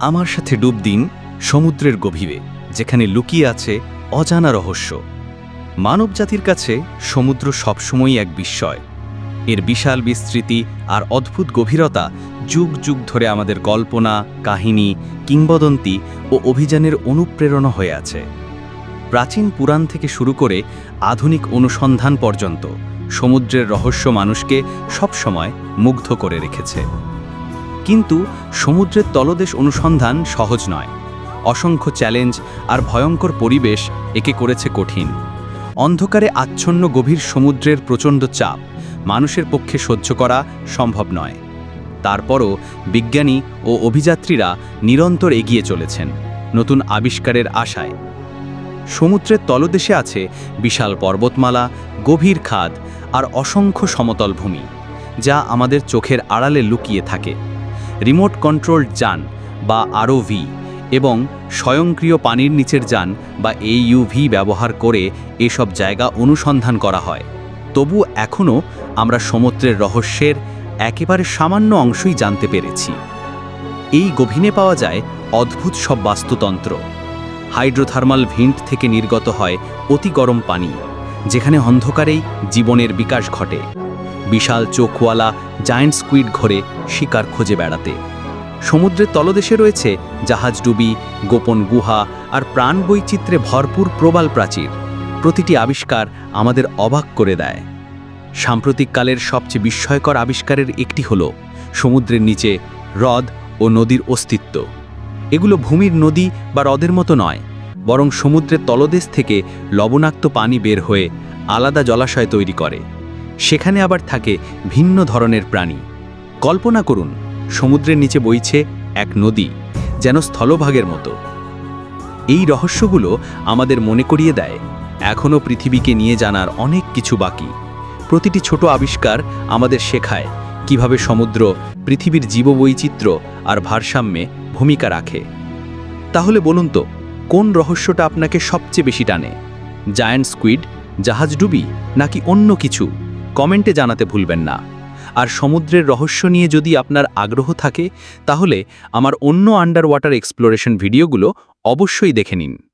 আমার সাথে ডুব দিন সমুদ্রের গভীরে, যেখানে লুকিয়ে আছে অজানা রহস্য। মানবজাতির কাছে সমুদ্র সবসময়ই এক বিস্ময়। এর বিশাল বিস্তৃতি আর অদ্ভুত গভীরতা যুগ যুগ ধরে আমাদের কল্পনা, কাহিনী, কিংবদন্তি ও অভিযানের অনুপ্রেরণা হয়ে আছে। প্রাচীন পুরাণ থেকে শুরু করে আধুনিক অনুসন্ধান পর্যন্ত সমুদ্রের রহস্য মানুষকে সবসময় মুগ্ধ করে রেখেছে। কিন্তু সমুদ্রের তলদেশ অনুসন্ধান সহজ নয়। অসংখ্য চ্যালেঞ্জ আর ভয়ঙ্কর পরিবেশ একে করেছে কঠিন। অন্ধকারে আচ্ছন্ন গভীর সমুদ্রের প্রচণ্ড চাপ মানুষের পক্ষে সহ্য করা সম্ভব নয়। তারপরও বিজ্ঞানী ও অভিযাত্রীরা নিরন্তর এগিয়ে চলেছেন নতুন আবিষ্কারের আশায়। সমুদ্রের তলদেশে আছে বিশাল পর্বতমালা, গভীর খাদ আর অসংখ্য সমতল ভূমি, যা আমাদের চোখের আড়ালে লুকিয়ে থাকে। রিমোট কন্ট্রোলড যান বা আরওভি এবং স্বয়ংক্রিয় পানির নিচের যান বা এইউভি ব্যবহার করে এসব জায়গা অনুসন্ধান করা হয়। তবু এখনও আমরা সমুদ্রের রহস্যের একেবারে সামান্য অংশই জানতে পেরেছি। এই গভীনে পাওয়া যায় অদ্ভুত সব বাস্তুতন্ত্র। হাইড্রোথার্মাল ভিন্ট থেকে নির্গত হয় অতি গরম পানি, যেখানে অন্ধকারেই জীবনের বিকাশ ঘটে। বিশাল চোখওয়ালা জায়েন্ট স্কুইড ঘরে শিকার খুঁজে বেড়াতে। সমুদ্রের তলদেশে রয়েছে জাহাজডুবি গোপন গুহা আর প্রাণ বৈচিত্র্যে ভরপুর প্রবাল প্রাচীর। প্রতিটি আবিষ্কার আমাদের অবাক করে দেয়। সাম্প্রতিককালের সবচেয়ে বিস্ময়কর আবিষ্কারের একটি হল সমুদ্রের নিচে হ্রদ ও নদীর অস্তিত্ব। এগুলো ভূমির নদী বা হ্রদের মতো নয়, বরং সমুদ্রের তলদেশ থেকে লবণাক্ত পানি বের হয়ে আলাদা জলাশয় তৈরি করে। সেখানে আবার থাকে ভিন্ন ধরনের প্রাণী। কল্পনা করুন, সমুদ্রের নিচে বইছে এক নদী, যেন স্থলভাগের মতো। এই রহস্যগুলো আমাদের মনে করিয়ে দেয় এখনও পৃথিবীকে নিয়ে জানার অনেক কিছু বাকি। প্রতিটি ছোট আবিষ্কার আমাদের শেখায় কীভাবে সমুদ্র, পৃথিবীর জীববৈচিত্র্য আর ভারসাম্যে ভূমিকা রাখে। তাহলে বলুন তো, কোন রহস্যটা আপনাকে সবচেয়ে বেশি টানে? জায়ান্ট স্কুইড, জাহাজ ডুবি, নাকি অন্য কিছু? কমেন্টে জানাতে ভুলবেন না। আর সমুদ্রের রহস্য নিয়ে যদি আপনার আগ্রহ থাকে, তাহলে আমার অন্য আন্ডার ওয়াটার এক্সপ্লোরেশন ভিডিওগুলো অবশ্যই দেখে নিন।